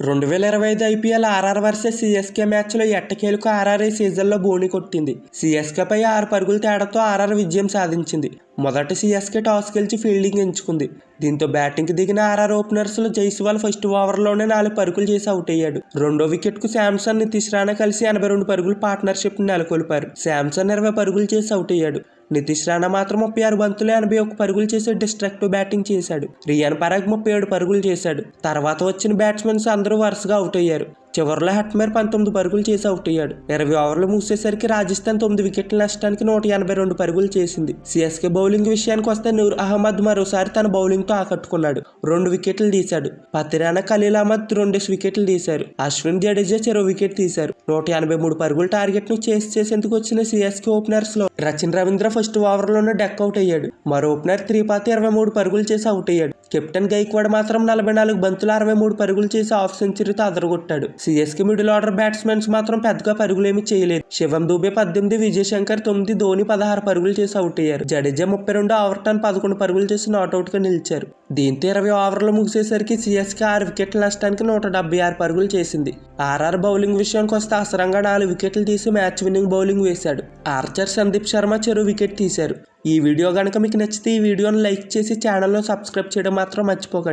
రెండు వేల ఇరవై ఐదు ఐపీఎల్ ఆర్ఆర్ వర్సెస్ సిఎస్కే మ్యాచ్లో ఎట్టకేలకు ఆర్ఆర్ ఈ సీజన్లో బోని కొట్టింది. సిఎస్కేపై ఆరు పరుగుల తేడాతో ఆర్ఆర్ విజయం సాధించింది. మొదట సిఎస్కే టాస్ గెలిచి ఫీల్డింగ్ ఎంచుకుంది. దీంతో బ్యాటింగ్కి దిగిన ఆర్ఆర్ ఓపెనర్స్లో జైస్వాల్ ఫస్ట్ ఓవర్లోనే నాలుగు పరుగులు చేసి అవుట్ అయ్యాడు. రెండో వికెట్కు శాంసన్ నితీష్ రాణా కలిసి ఎనభై రెండు పరుగులు పార్ట్నర్షిప్ నెలకొల్పారు. శాంసన్ ఇరవై పరుగులు చేసి అవుట్ అయ్యాడు. నితీష్ రాణా మాత్రం ముప్పై ఆరు బంతులు ఎనభై ఒక్క పరుగులు చేసి డిస్ట్రక్టివ్ బ్యాటింగ్ చేశాడు. రియాన్ పరాగ్ ముప్పై ఏడు పరుగులు చేశాడు. తర్వాత వచ్చిన బ్యాట్స్మెన్స్ అందరూ వరుసగా అవుట్ అయ్యారు. చివరిలో హట్మేర్ పంతొమ్మిది పరుగులు చేసి అవుట్ అయ్యాడు. ఇరవై ఓవర్లు మూసేసరికి రాజస్థాన్ తొమ్మిది వికెట్ల నష్టానికి నూట ఎనభై రెండు పరుగులు చేసింది. సిఎస్కే బౌలింగ్ విషయానికి వస్తే నూర్ అహ్మద్ మరోసారి తన బౌలింగ్తో ఆకట్టుకున్నాడు. రెండు వికెట్లు తీశాడు. పతిరానా ఖలీల్ అహ్మద్ రెండేసి వికెట్లు తీశారు. అశ్విన్ జడేజా చెరో వికెట్ తీశారు. నూట ఎనభై మూడు పరుగుల టార్గెట్ను చేసి చేసేందుకు వచ్చిన సిఎస్కే ఓపెనర్స్లో రచిన్ రవీంద్ర ఫస్ట్ ఓవర్లోనే డెక్ అవుట్ అయ్యాడు. మరో ఓపెనర్ త్రిపాతి ఇరవై మూడు పరుగులు చేసి అవుట్ అయ్యాడు. కెప్టెన్ గైక్వాడ్ మాత్రం నలభై నాలుగు బంతులు అరవై మూడు పరుగులు చేసి హాఫ్ సెంచరీతో అదరగొట్టాడు. సిఎస్కి మిడిల్ ఆర్డర్ బ్యాట్స్మెన్స్ మాత్రం పెద్దగా పరుగులేమి చేయలేదు. శివం దూబే పద్దెనిమిది విజయశంకర్ తొమ్మిది ధోని పదహారు పరుగులు చేసి అవుట్ అయ్యారు. జడేజా ముప్పై రెండు ఓవర్టన్ పదకొండు పరుగులు చేసి నాట్అవుట్గా నిలిచారు. దీంతో ఇరవై ఓవర్లు ముగిసేసరికి సిఎస్కే ఆరు వికెట్ల నష్టానికి నూట డెబ్బై ఆరు పరుగులు చేసింది. ఆర్ఆర్ బౌలింగ్ విషయానికి వస్తే అసరంగా నాలుగు వికెట్లు తీసి మ్యాచ్ విన్నింగ్ బౌలింగ్ వేశాడు. ఆర్చర్ సందీప్ శర్మ చెరువు వికెట్ తీశారు. ఈ వీడియో కనుక మీకు నచ్చితే ఈ వీడియోను లైక్ చేసి ఛానల్లో సబ్స్క్రైబ్ చేయడం మాత్రం మర్చిపోకండి.